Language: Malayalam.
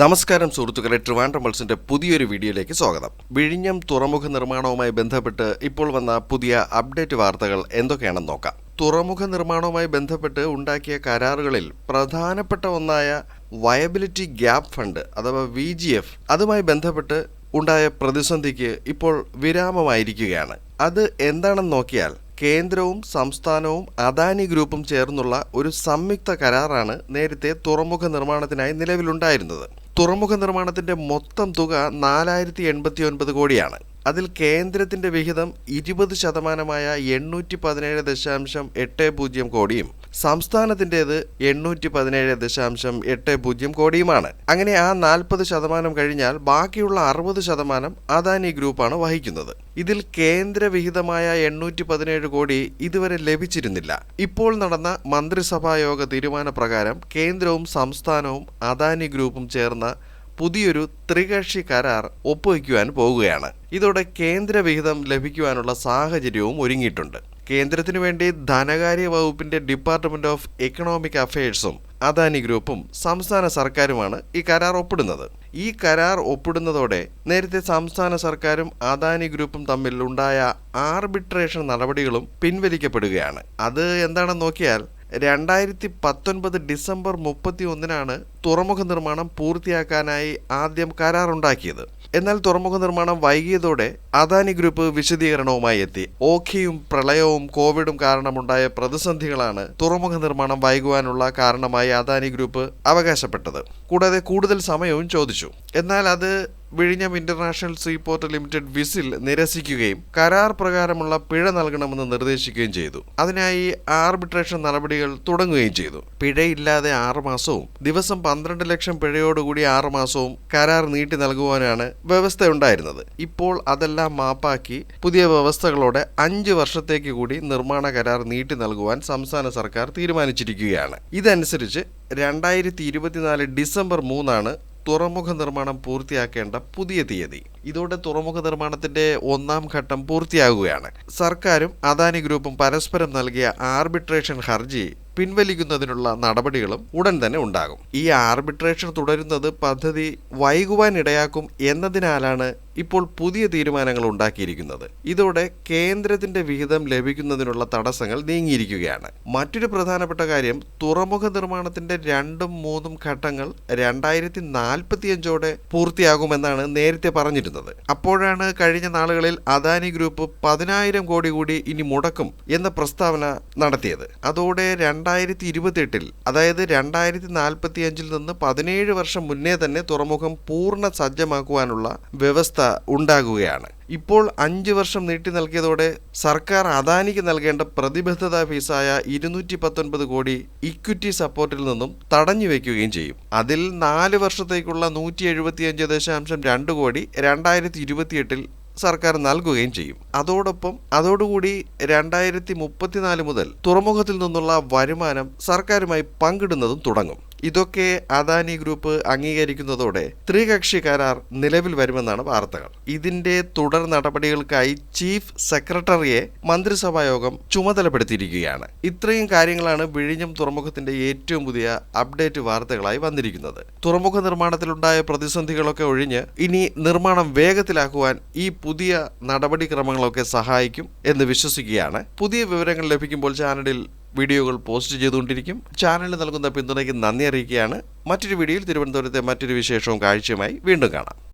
നമസ്കാരം സുഹൃത്തുക്കളെ ട്രിവാൻഡ്രം മൾസിന്റെ പുതിയൊരു വീഡിയോയിലേക്ക് സ്വാഗതം. വിഴിഞ്ഞം തുറമുഖ നിർമ്മാണവുമായി ബന്ധപ്പെട്ട് ഇപ്പോൾ വന്ന പുതിയ അപ്ഡേറ്റ് വാർത്തകൾ എന്തൊക്കെയാണെന്ന് നോക്കാം. തുറമുഖ നിർമ്മാണവുമായി ബന്ധപ്പെട്ട് ഉണ്ടാക്കിയ കരാറുകളിൽ പ്രധാനപ്പെട്ട ഒന്നായ വയബിലിറ്റി ഗ്യാപ് ഫണ്ട് അഥവാ വി അതുമായി ബന്ധപ്പെട്ട് ഉണ്ടായ പ്രതിസന്ധിക്ക് ഇപ്പോൾ വിരാമമായിരിക്കുകയാണ്. അത് എന്താണെന്ന് നോക്കിയാൽ കേന്ദ്രവും സംസ്ഥാനവും അദാനി ഗ്രൂപ്പും ചേർന്നുള്ള ഒരു സംയുക്ത കരാറാണ് നേരത്തെ തുറമുഖ നിർമ്മാണത്തിനായി നിലവിലുണ്ടായിരുന്നത്. തുറമുഖ നിർമ്മാണത്തിന്റെ മൊത്തം തുക നാലായിരത്തി എൺപത്തി ഒൻപത് കോടിയാണ്. അതിൽ കേന്ദ്രത്തിന്റെ വിഹിതം ഇരുപത് ശതമാനമായ എണ്ണൂറ്റി പതിനേഴ് ദശാംശം എട്ട് പൂജ്യം കോടിയും സംസ്ഥാനത്തിന്റെത് എണ്ണൂറ്റി പതിനേഴ് ദശാംശം എട്ട് പൂജ്യം കോടിയുമാണ്. അങ്ങനെ ആ നാൽപ്പത് ശതമാനം കഴിഞ്ഞാൽ ബാക്കിയുള്ള അറുപത് ശതമാനം അദാനി ഗ്രൂപ്പാണ് വഹിക്കുന്നത്. ഇതിൽ കേന്ദ്രവിഹിതമായ എണ്ണൂറ്റി പതിനേഴ് കോടി ഇതുവരെ ലഭിച്ചിരുന്നില്ല. ഇപ്പോൾ നടന്ന മന്ത്രിസഭായോഗ തീരുമാനപ്രകാരം കേന്ദ്രവും സംസ്ഥാനവും അദാനി ഗ്രൂപ്പും ചേർന്ന പുതിയൊരു ത്രികക്ഷി കരാർ ഒപ്പുവയ്ക്കുവാൻ പോകുകയാണ്. ഇതോടെ കേന്ദ്രവിഹിതം ലഭിക്കുവാനുള്ള സാഹചര്യവും ഒരുങ്ങിയിട്ടുണ്ട്. കേന്ദ്രത്തിനു വേണ്ടി ധനകാര്യ വകുപ്പിന്റെ ഡിപ്പാർട്ട്മെന്റ് ഓഫ് എക്കണോമിക് അഫയേഴ്സും അദാനി ഗ്രൂപ്പും സംസ്ഥാന സർക്കാരുമാണ് ഈ കരാർ ഒപ്പിടുന്നത്. ഈ കരാർ ഒപ്പിടുന്നതോടെ നേരത്തെ സംസ്ഥാന സർക്കാരും അദാനി ഗ്രൂപ്പും തമ്മിൽ ഉണ്ടായ ആർബിട്രേഷൻ നടപടികളും പിൻവലിക്കപ്പെടുകയാണ്. അത് എന്താണെന്ന് നോക്കിയാൽ രണ്ടായിരത്തി പത്തൊൻപത് ഡിസംബർ മുപ്പത്തി ഒന്നിനാണ് തുറമുഖ നിർമ്മാണം പൂർത്തിയാക്കാനായി ആദ്യം കരാറുണ്ടാക്കിയത്. എന്നാൽ തുറമുഖ നിർമ്മാണം വൈകിയതോടെ അദാനി ഗ്രൂപ്പ് വിശദീകരണവുമായി എത്തി. ഓഖിയും പ്രളയവും കോവിഡും കാരണമുണ്ടായ പ്രതിസന്ധികളാണ് തുറമുഖ നിർമ്മാണം വൈകുവാനുള്ള കാരണമായി അദാനി ഗ്രൂപ്പ് അവകാശപ്പെട്ടത്. കൂടാതെ കൂടുതൽ സമയവും ചോദിച്ചു. എന്നാൽ അത് വിഴിഞ്ഞം ഇന്റർനാഷണൽ സീപോർട്ട് ലിമിറ്റഡ് വിസിൽ നിരസിക്കുകയും കരാർ പ്രകാരമുള്ള പിഴ നൽകണമെന്ന് നിർദ്ദേശിക്കുകയും ചെയ്തു. അതിനായി ആർബിട്രേഷൻ നടപടികൾ തുടങ്ങുകയും ചെയ്തു. പിഴയില്ലാതെ ആറ് മാസവും ദിവസം പന്ത്രണ്ട് ലക്ഷം പിഴയോടുകൂടി ആറ് മാസവും കരാർ നീട്ടി നൽകുവാനാണ് വ്യവസ്ഥ ഉണ്ടായിരുന്നത് ഇപ്പോൾ അതെല്ലാം മാപ്പാക്കി പുതിയ വ്യവസ്ഥകളോടെ അഞ്ച് വർഷത്തേക്ക് കൂടി നിർമ്മാണ കരാർ നീട്ടി നൽകുവാൻ സംസ്ഥാന സർക്കാർ തീരുമാനിച്ചിരിക്കുകയാണ്. ഇതനുസരിച്ച് രണ്ടായിരത്തി ഇരുപത്തിനാല് ഡിസംബർ മൂന്നാണ് തുറമുഖ നിർമ്മാണം പൂർത്തിയാക്കേണ്ട പുതിയ തീയതി. ഇതോടെ തുറമുഖ നിർമ്മാണത്തിന്റെ ഒന്നാം ഘട്ടം പൂർത്തിയാകുകയാണ്. സർക്കാരും അദാനി ഗ്രൂപ്പും പരസ്പരം നൽകിയ ആർബിട്രേഷൻ ഹർജി പിൻവലിക്കുന്നതിനുള്ള നടപടികളും ഉടൻ തന്നെ ഉണ്ടാകും. ഈ ആർബിട്രേഷൻ തുടരുന്നത് പദ്ധതി വൈകുവാൻ ഇടയാക്കും എന്നതിനാലാണ് ഇപ്പോൾ പുതിയ തീരുമാനങ്ങൾ ഉണ്ടാക്കിയിരിക്കുന്നത്. ഇതോടെ കേന്ദ്രത്തിന്റെ വിഹിതം ലഭിക്കുന്നതിനുള്ള തടസ്സങ്ങൾ നീങ്ങിയിരിക്കുകയാണ്. മറ്റൊരു പ്രധാനപ്പെട്ട കാര്യം തുറമുഖ നിർമ്മാണത്തിന്റെ രണ്ടും മൂന്നും ഘട്ടങ്ങൾ രണ്ടായിരത്തി നാൽപ്പത്തിയഞ്ചോടെ പൂർത്തിയാകുമെന്നാണ് നേരത്തെ പറഞ്ഞിരുന്നത്. അപ്പോഴാണ് കഴിഞ്ഞ നാളുകളിൽ അദാനി ഗ്രൂപ്പ് പതിനായിരം കോടി കൂടി ഇനി മുടക്കും എന്ന പ്രസ്താവന നടത്തിയത്. അതോടെ രണ്ടായിരത്തി ഇരുപത്തിയെട്ടിൽ അതായത് രണ്ടായിരത്തി നാൽപ്പത്തി അഞ്ചിൽ നിന്ന് പതിനേഴ് വർഷം മുന്നേ തന്നെ തുറമുഖം പൂർണ സജ്ജമാക്കുവാനുള്ള വ്യവസ്ഥ ഉണ്ടാകുകയാണ്. ഇപ്പോൾ അഞ്ച് വർഷം നീട്ടി നൽകിയതോടെ സർക്കാർ അദാനിക്ക് നൽകേണ്ട പ്രതിബദ്ധത ഫീസായ ഇരുന്നൂറ്റി പത്തൊൻപത് കോടി ഇക്വിറ്റി സപ്പോർട്ടിൽ നിന്നും തടഞ്ഞു വെക്കുകയും ചെയ്യും. അതിൽ നാല് വർഷത്തേക്കുള്ള നൂറ്റി എഴുപത്തിയഞ്ച് ദശാംശം രണ്ട് കോടി രണ്ടായിരത്തി ഇരുപത്തിയെട്ടിൽ സർക്കാർ നൽകുകയും ചെയ്യും. അതോടൊപ്പം അതോടുകൂടി രണ്ടായിരത്തി മുപ്പത്തിനാല് മുതൽ തുറമുഖത്തിൽ നിന്നുള്ള വരുമാനം സർക്കാരുമായി പങ്കിടുന്നതും തുടങ്ങും. ഇതൊക്കെ അദാനി ഗ്രൂപ്പ് അംഗീകരിക്കുന്നതോടെ ത്രികക്ഷി കരാർ നിലവിൽ വരുമെന്നാണ് വാർത്തകൾ. ഇതിന്റെ തുടർ നടപടികൾക്കായി ചീഫ് സെക്രട്ടറിയെ മന്ത്രിസഭാ യോഗം ചുമതലപ്പെടുത്തിയിരിക്കുകയാണ്. ഇത്രയും കാര്യങ്ങളാണ് വിഴിഞ്ഞം തുറമുഖത്തിന്റെ ഏറ്റവും പുതിയ അപ്ഡേറ്റ് വാർത്തകളായി വന്നിരിക്കുന്നത്. തുറമുഖ നിർമ്മാണത്തിലുണ്ടായ പ്രതിസന്ധികളൊക്കെ ഒഴിഞ്ഞ് ഇനി നിർമ്മാണം വേഗത്തിലാക്കുവാൻ ഈ പുതിയ നടപടിക്രമങ്ങളൊക്കെ സഹായിക്കും എന്ന് വിശ്വസിക്കുകയാണ്. പുതിയ വിവരങ്ങൾ ലഭിക്കുമ്പോൾ ചാനലിൽ വീഡിയോകൾ പോസ്റ്റ് ചെയ്തുകൊണ്ടിരിക്കും. ചാനലിന് നൽകുന്ന പിന്തുണയ്ക്ക് നന്ദി അറിയിക്കുകയാണ്. മറ്റൊരു വീഡിയോയിൽ തിരുവനന്തപുരത്തെ മറ്റൊരു വിശേഷവും കാഴ്ചയുമായി വീണ്ടും കാണാം.